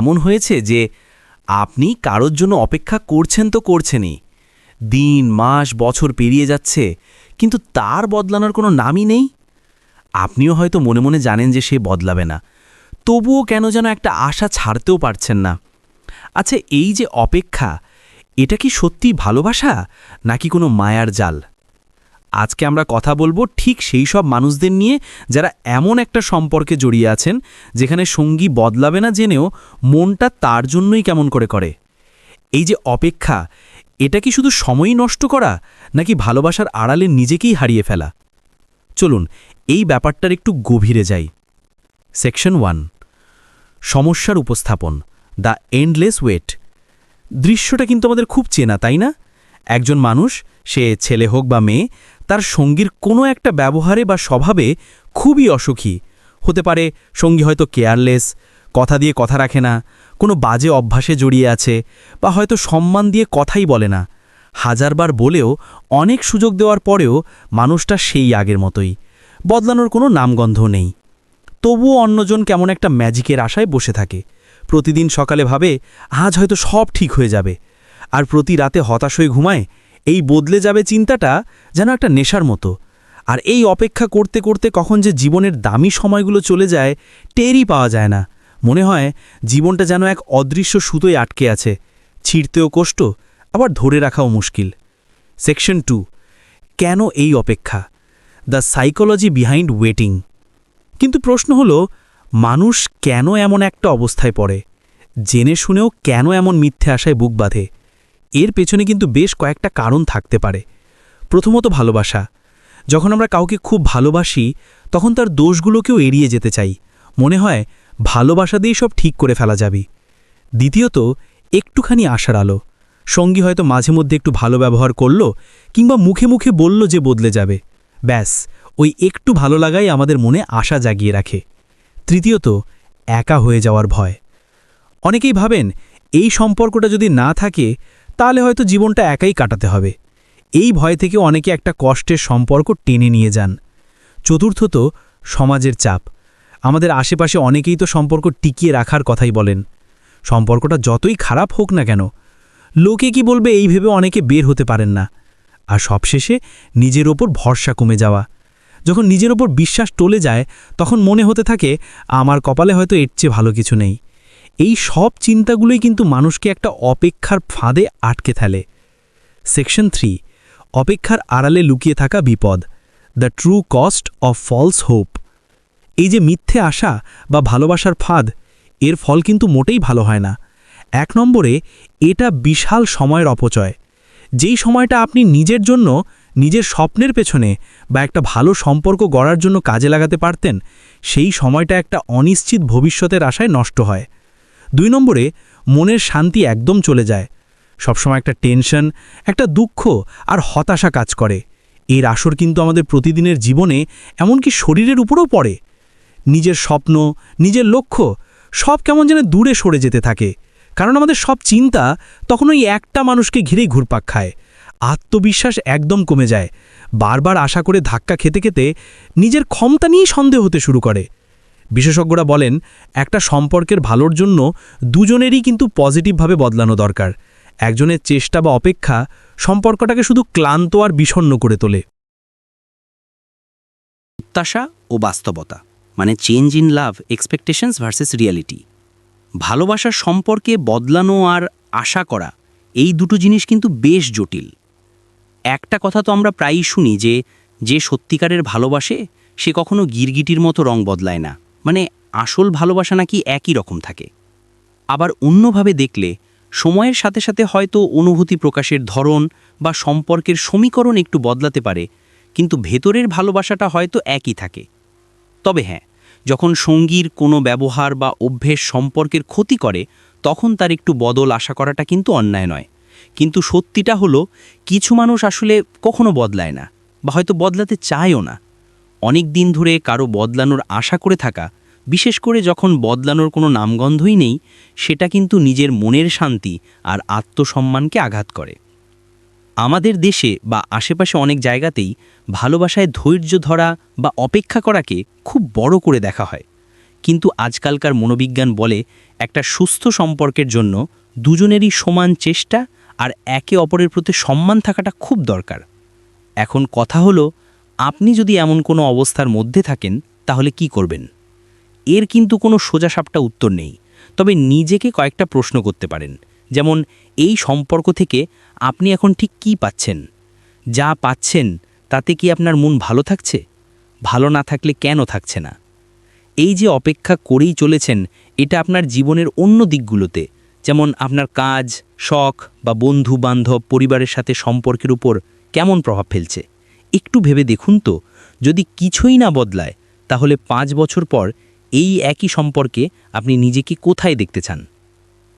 এমন হয়েছে যে আপনি কারোর জন্য অপেক্ষা করছেন তো করছেনই। দিন, মাস, বছর পেরিয়ে যাচ্ছে, কিন্তু তার বদলানোর কোনো নামই নেই। আপনিও হয়তো মনে মনে জানেন যে সে বদলাবে না। তবুও কেন যেন একটা আশা ছাড়তেও পারছেন না। আচ্ছা এই যে অপেক্ষা, এটা কি সত্যি ভালোবাসা, নাকি কোনো মায়ার জাল? আজকে আমরা কথা বলব ঠিক সেই সব মানুষদের নিয়ে যারা এমন একটা সম্পর্কে জড়িয়ে আছেন, যেখানে সঙ্গী বদলাবে না জেনেও মনটা তার জন্যই কেমন করে করে। এই যে অপেক্ষা, এটা কি শুধু সময়ই নষ্ট করা, নাকি ভালোবাসার আড়ালে নিজেকেই হারিয়ে ফেলা? চলুন, এই ব্যাপারটার একটু গভীরে যাই। সেকশন ওয়ান, সমস্যার উপস্থাপন, দ্য এন্ডলেস ওয়েট। দৃশ্যটা কিন্তু আমাদের খুব চেনা, তাই না? একজন মানুষ, সে ছেলে হোক বা মেয়ে, তার সঙ্গীর কোনো একটা ব্যবহারে বা স্বভাবে খুবই অসুখী। হতে পারে সঙ্গী হয়তো কেয়ারলেস, কথা দিয়ে কথা রাখে না, কোনো বাজে অভ্যাসে জড়িয়ে আছে, বা হয়তো সম্মান দিয়ে কথাই বলে না। হাজারবার বলেও অনেক সুযোগ দেওয়ার পরেও মানুষটা সেই আগের মতোই। বদলানোর কোনো নামগন্ধ নেই। তবুও অন্যজন কেমন একটা ম্যাজিকের আশায় বসে থাকে। প্রতিদিন সকালে ভাবে, আজ হয়তো সব ঠিক হয়ে যাবে। আর প্রতি রাতে হতাশ হয়ে ঘুমায়, এই বদলে যাবে চিন্তাটা যেন একটা নেশার মতো। আর এই অপেক্ষা করতে করতে কখন যে জীবনের দামি সময়গুলো চলে যায়, টেরই পাওয়া যায় না। মনে হয় জীবনটা যেন এক অদৃশ্য সুতোয় আটকে আছে। ছিঁড়তেও কষ্ট, আবার ধরে রাখাও মুশকিল। সেকশন টু, কেন এই অপেক্ষা? The psychology behind waiting. কিন্তু প্রশ্ন হলো, মানুষ কেন এমন একটা অবস্থায় পড়ে? জেনে শুনেও কেন এমন মিথ্যে আশায় বুক বাঁধে? এর পেছনে কিন্তু বেশ কয়েকটা কারণ থাকতে পারে। প্রথমত ভালোবাসা। যখন আমরা কাউকে খুব ভালোবাসি, তখন তার দোষগুলোকেও এড়িয়ে যেতে চাই। মনে হয়, ভালোবাসা দিয়েই সব ঠিক করে ফেলা যাবে। দ্বিতীয়ত, একটুখানি আশার আলো। সঙ্গী হয়তো মাঝে মধ্যে একটু ভালো ব্যবহার করল কিংবা মুখে মুখে বলল যে বদলে যাবে। ব্যাস, ওই একটু ভালো লাগাই আমাদের মনে আশা জাগিয়ে রাখে। তৃতীয়ত, একা হয়ে যাওয়ার ভয়। অনেকেই ভাবেন, এই সম্পর্কটা যদি না থাকে তাহলে হয়তো জীবনটা একাই কাটাতে হবে। এই ভয় থেকে অনেকে একটা কষ্টের সম্পর্ক টেনে নিয়ে যান। চতুর্থত, সমাজের চাপ। আমাদের আশেপাশে অনেকেই তো সম্পর্ক টিকিয়ে রাখার কথাই বলেন। সম্পর্কটা যতই খারাপ হোক না কেন, লোকে কি বলবে এই ভেবে অনেকে বের হতে পারেন না। আর সবশেষে, নিজের ওপর ভরসা কমে যাওয়া। যখন নিজের ওপর বিশ্বাস টলে যায়, তখন মনে হতে থাকে, আমার কপালে হয়তো এর চেয়ে ভালো কিছু নেই। এই সব চিন্তাগুলোই কিন্তু মানুষকে একটা অপেক্ষার ফাঁদে আটকে ফেলে। সেকশন থ্রি অপেক্ষার আড়ালে লুকিয়ে থাকা বিপদ the true cost of false hope এই যে মিথ্যে আশা বা ভালোবাসার ফাঁদ, এর ফল কিন্তু মোটেই ভালো হয় না। এক নম্বরে, এটা বিশাল সময়ের অপচয়। যেই সময়টা আপনি নিজের জন্য, নিজের স্বপ্নের পেছনে বা একটা ভালো সম্পর্ক গড়ার জন্য কাজে লাগাতে পারতেন, সেই সময়টা একটা অনিশ্চিত ভবিষ্যতের আশায় নষ্ট হয়। দুই নম্বরে, মনের শান্তি একদম চলে যায়। সবসময় একটা টেনশন, একটা দুঃখ আর হতাশা কাজ করে। এর আসর কিন্তু আমাদের প্রতিদিনের জীবনে, এমনকি শরীরের উপরেও পড়ে। নিজের স্বপ্ন, নিজের লক্ষ্য, সব কেমন যেন দূরে সরে যেতে থাকে। কারণ আমাদের সব চিন্তা তখন ওই একটা মানুষকে ঘিরেই ঘুরপাক খায়। আত্মবিশ্বাস একদম কমে যায়। বারবার আশা করে ধাক্কা খেতে খেতে নিজের ক্ষমতা নিয়েই সন্দেহ হতে শুরু করে। বিশেষজ্ঞরা বলেন, একটা সম্পর্কের ভালোর জন্য দুজনেরই কিন্তু পজিটিভভাবে বদলানো দরকার। একজনের চেষ্টা বা অপেক্ষা সম্পর্কটাকে শুধু ক্লান্ত আর বিষণ্ণ করে তোলে। প্রত্যাশা ও বাস্তবতা মানে change in love expectations versus reality ভালোবাসার সম্পর্কে বদলানো আর আশা করা, এই দুটো জিনিস কিন্তু বেশ জটিল। একটা কথা তো আমরা প্রায়ই শুনি যে যে সত্যিকারের ভালোবাসে, সে কখনো গিরগিটির মতো রং বদলায় না। মানে আসল ভালোবাসা নাকি একই রকম থাকে। আবার অন্যভাবে দেখলে, সময়ের সাথে সাথে হয়তো অনুভূতি প্রকাশের ধরন বা সম্পর্কের সমীকরণ একটু বদলাতে পারে, কিন্তু ভেতরের ভালোবাসাটা হয়তো একই থাকে। তবে হ্যাঁ যখন সঙ্গীর কোনো ব্যবহার বা অভ্যেস সম্পর্কের ক্ষতি করে, তখন তার একটু বদল আশা করাটা কিন্তু অন্যায় নয়। কিন্তু সত্যিটা হলো, কিছু মানুষ আসলে কখনো বদলায় না, বা হয়তো বদলাতে চায়ও না। অনেক দিন ধরে কারও বদলানোর আশা করে থাকা বিশেষ করে যখন বদলানোর কোনো নামগন্ধই নেই, সেটা কিন্তু নিজের মনের শান্তি আর আত্মসম্মানকে আঘাত করে। আমাদের দেশে বা আশেপাশে অনেক জায়গাতেই ভালোবাসায় ধৈর্য ধরা বা অপেক্ষা করাকে খুব বড় করে দেখা হয়। কিন্তু আজকালকার মনোবিজ্ঞান বলে একটা সুস্থ সম্পর্কের জন্য দুজনেরই সমান চেষ্টা আর একে অপরের প্রতি সম্মান থাকাটা খুব দরকার। এখন কথা হলো, আপনি যদি এমন কোনো অবস্থার মধ্যে থাকেন, তাহলে কি করবেন? এর কিন্তু কোনো সোজাসাপটা উত্তর নেই। তবে নিজেকে কয়েকটা প্রশ্ন করতে পারেন। যেমন, এই সম্পর্ক থেকে আপনি এখন ঠিক কি পাচ্ছেন? যা পাচ্ছেন, তাতে কি আপনার মন ভালো থাকছে? ভালো না থাকলে কেন থাকছে না? এই যে অপেক্ষা করেই চলেছেন, এটা আপনার জীবনের অন্য দিকগুলোতে। যেমন, আপনার কাজ, শখ বা বন্ধু, বান্ধব, পরিবারের সাথে সম্পর্কের উপর কেমন প্রভাব ফেলছে? একটু ভেবে দেখুন তো। যদি কিছুই না বদলায়, তাহলে পাঁচ বছর পর এই একই সম্পর্কে আপনি নিজেকে কোথায় দেখতে চান?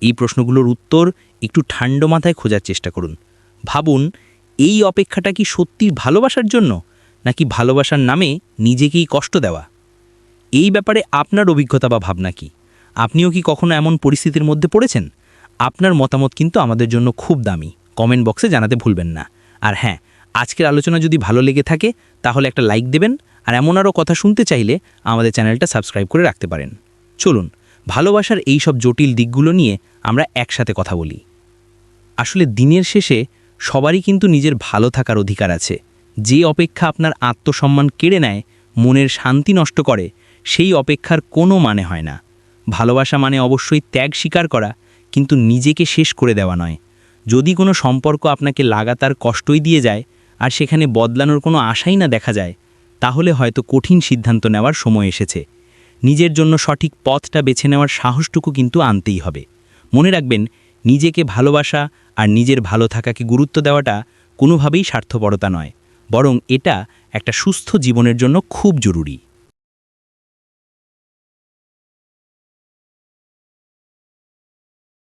এই প্রশ্নগুলোর উত্তর একটু ঠান্ডা মাথায় খোঁজার চেষ্টা করুন। ভাবুন, এই অপেক্ষাটা কি সত্যির ভালোবাসার জন্য, নাকি ভালোবাসার নামে নিজেকেই কষ্ট দেওয়া? এই ব্যাপারে আপনার অভিজ্ঞতা বা ভাবনা কি? আপনিও কি কখনো এমন পরিস্থিতির মধ্যে পড়েছেন? আপনার মতামত কিন্তু আমাদের জন্য খুব দামি। কমেন্ট বক্সে জানাতে ভুলবেন না। আর হ্যাঁ আজকের আলোচনা যদি ভালো লেগে থাকে, তাহলে একটা লাইক দেবেন আর এমন আরও কথা শুনতে চাইলে আমাদের চ্যানেলটা সাবস্ক্রাইব করে রাখতে পারেন। চলুন, ভালোবাসার এই সব জটিল দিকগুলো নিয়ে আমরা একসাথে কথা বলি। আসলে দিনের শেষে সবারই কিন্তু নিজের ভালো থাকার অধিকার আছে। যে অপেক্ষা আপনার আত্মসম্মান কেড়ে নেয়, মনের শান্তি নষ্ট করে, সেই অপেক্ষার কোনো মানে হয় না। ভালোবাসা মানে অবশ্যই ত্যাগ স্বীকার করা, কিন্তু নিজেকে শেষ করে দেওয়া নয়। যদি কোনো সম্পর্ক আপনাকে লাগাতার কষ্টই দিয়ে যায়, আর সেখানে বদলানোর কোনো আশাই না দেখা যায় তাহলে হয়তো কঠিন সিদ্ধান্ত নেওয়ার সময় এসেছে। নিজের জন্য সঠিক পথটা বেছে নেওয়ার সাহসটুকু কিন্তু আনতেই হবে। মনে রাখবেন, নিজেকে ভালোবাসা আর নিজের ভালো থাকাকে গুরুত্ব দেওয়াটা কোনোভাবেই স্বার্থপরতা নয়। বরং এটা একটা সুস্থ জীবনের জন্য খুব জরুরি।